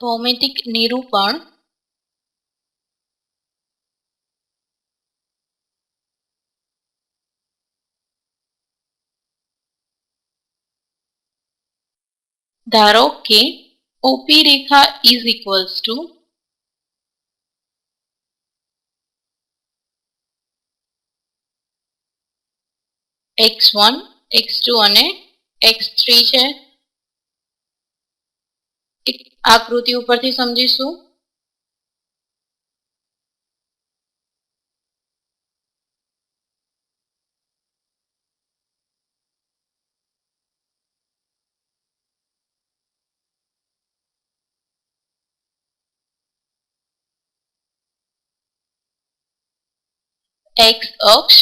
ભૌમિતિક નિરૂપણ. ધારો કે OP Rekha is equals to x one x two અને એક્સ થ્રી છે. આકૃતિ ઉપરથી સમજીશું. એક્સ અક્ષ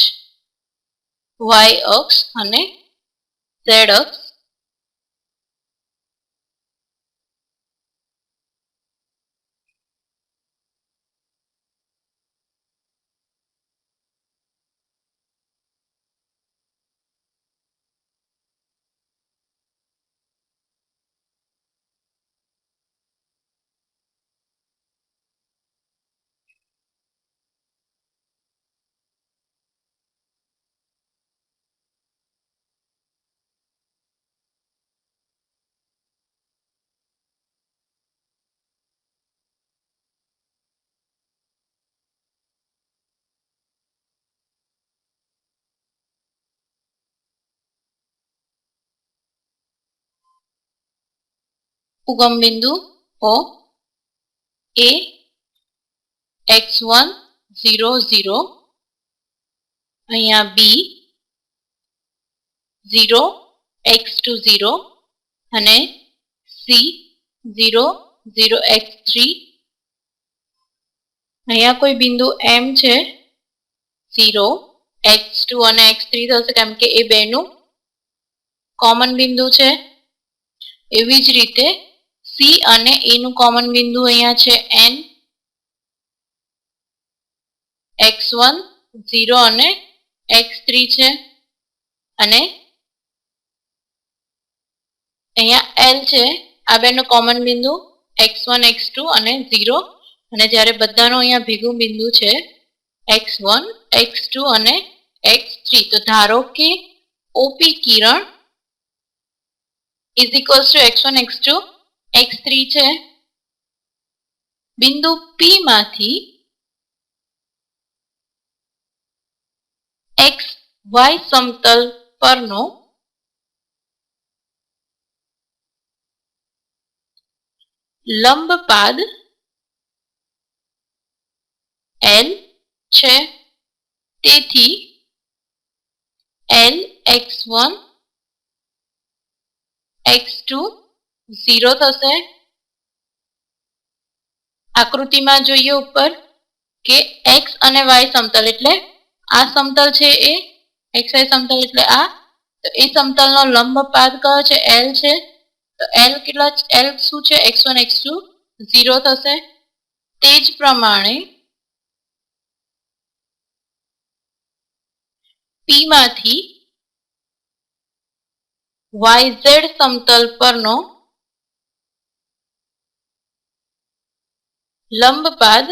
વાય અક્ષ અને ઝેડ અક્ષ. ઉગમ બિંદુ O A x one zero zero અહીંયા B zero x two zero અને C zero zero x three અહીંયા કોઈ બિંદુ એમ છે ઝીરો એક્સ ટુ અને એક્સ થ્રી થશે કેમ કે એ બેનું કોમન બિંદુ છે એવી જ રીતે સી અને એનું કોમન બિંદુ અહીંયા છે એન એક્સ વન ઝીરો અને એક્સ થ્રી છે. અને અહીંયા એલ છે. આ બેનું કોમન બિંદુ એક્સ વન એક્સ ટુ અને ઝીરો અને જ્યારે બધાનું અહીંયા ભેગું બિંદુ છે એક્સ વન એક્સ ટુ અને એક્સ થ્રી તો ધારો કે OP Kiran is equals to x one x two x three છે. બિંદુ પી માંથી એક્સ વાય સમતલ પરનો લંબ પાદ એલ છે. તેથી L x one x two zero થશે. આકૃતિમાં જોઈએ ઉપર કે એક્સ અને વાય સમતલ એટલે આ સમતલ છે એ, એક્સ વાય સમતલ એટલે આ. તો એ સમતલનો લંબ પાદ કયો છે? એલ છે. તો એલ કેટલા એલ શું છે? X one, x two. Zero થશે. તે જ પ્રમાણે પીમાંથી વાય ઝેડ સમતલ પરનો લંબપાદ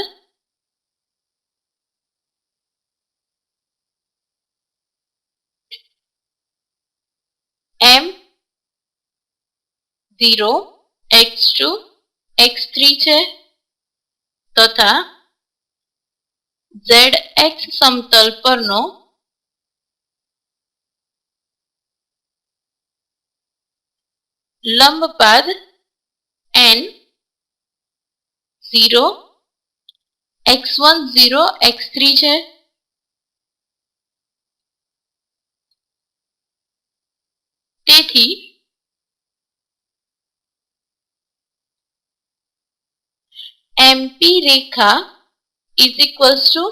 M zero x two x three છે તથા ઝેડ એક્સ સમતલ પરનો લંબપાદ N zero. X one zero, x three છે. તેથી MP Rekha is equals to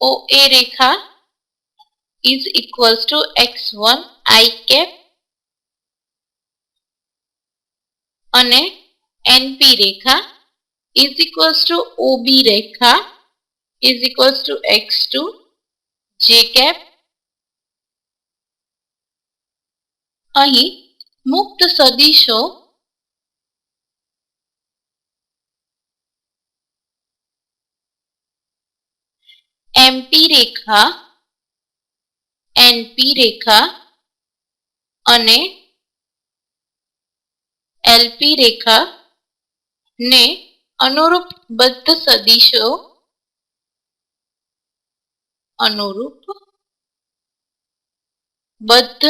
O A Rekha is equals to x one I cap અને NP રેખા is equals to OB Rekha is equals to X2 J cap અહીં મુક્ત સદિશો MP રેખા NP રેખા અને LP રેખા ને અનુરૂપ બદ્ધ સદિશો અનુરૂપ બદ્ધ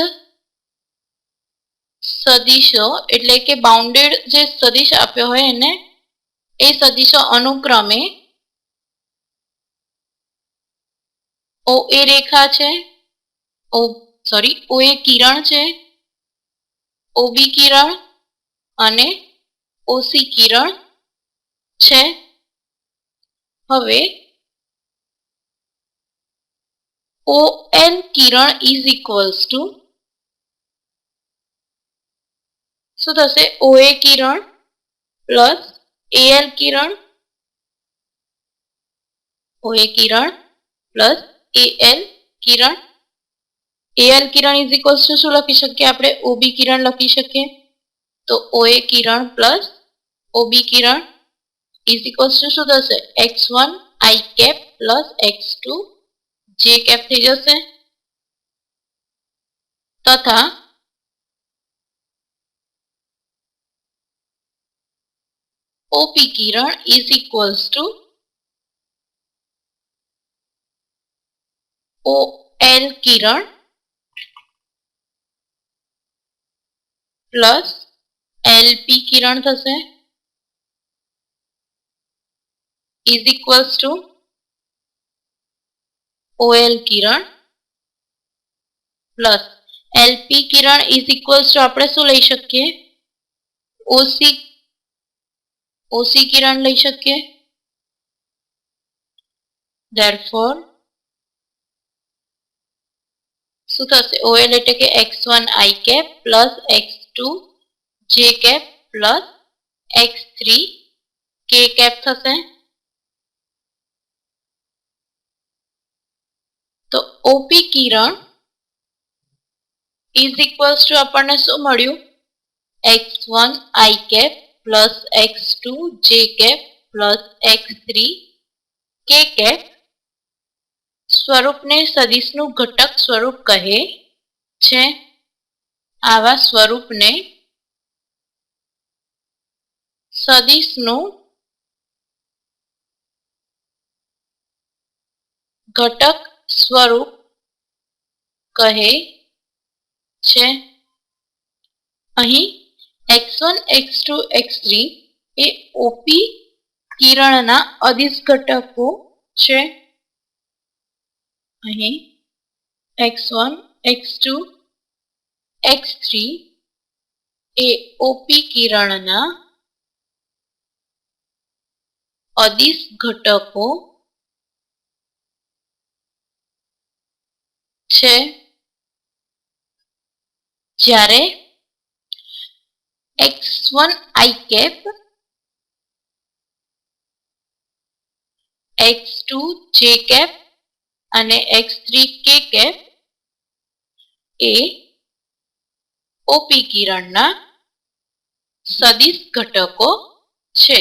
સદિશો, એટલે કે બાઉન્ડેડ જે સદિશ આપ્યો હોય એને, એ સદિશો અનુક્રમે ઓ એ રેખા છે, ઓ સોરી ઓ એ કિરણ છે ઓબી કિરણ અને ઓસી કિરણ છે હવે ઓ એન કિરણ ઇઝ ઇક્વલ્સ ટુ શું થશે ઓ એ કિરણ પ્લસ એલ કિરણ ઓ એ કિરણ પ્લસ એલ કિરણ એલ કિરણ ઇઝ ઇક્વલ્સ ટુ શું લખી શકીએ આપણે? ઓબી કિરણ લખી શકીએ। તો ઓ એ કિરણ પ્લસ ઓબી કિરણ ઇઝ ઇક્વલ્સ ટુ શું થશે x one I cap plus x two J cap થઈ જશે. તથા OP Kiran is equals to O L Kiran plus LP કિરણ થશે. ઇઝ ઇક્વલ્સ ટુ ઓએલ કિરણ પ્લસ એલપી કિરણ ઇઝ ઇક્વલ્સ ટુ આપણે શું લઈ શકીએ? ઓસી ઓસી કિરણ લઈ શકીએ. Therefore, શું થશે? ઓએલ એટલે કે x one i cap plus x two j cap plus x three k cap થશે તો ઓપી કિરણ ઇઝ ઇક્વલ્સ ટુ આપણને શું મળ્યું? X one I cap plus x two J cap plus x three K cap સ્વરૂપને સદિશનું ઘટક સ્વરૂપ કહે છે. આવા સ્વરૂપને સદિશનું ઘટક સ્વરૂપ કહે છે? અહીં x one x two x three એ ઓપી કિરણના અદિશ ઘટકો છે. અહીં x one x two x three એ ઓપી કિરણના અદિશ ઘટકો છે. જ્યારે x one I cap x two J cap અને એક્સ થ્રી કે કેપ એ ઓપી કિરણના સદિશ ઘટકો છે.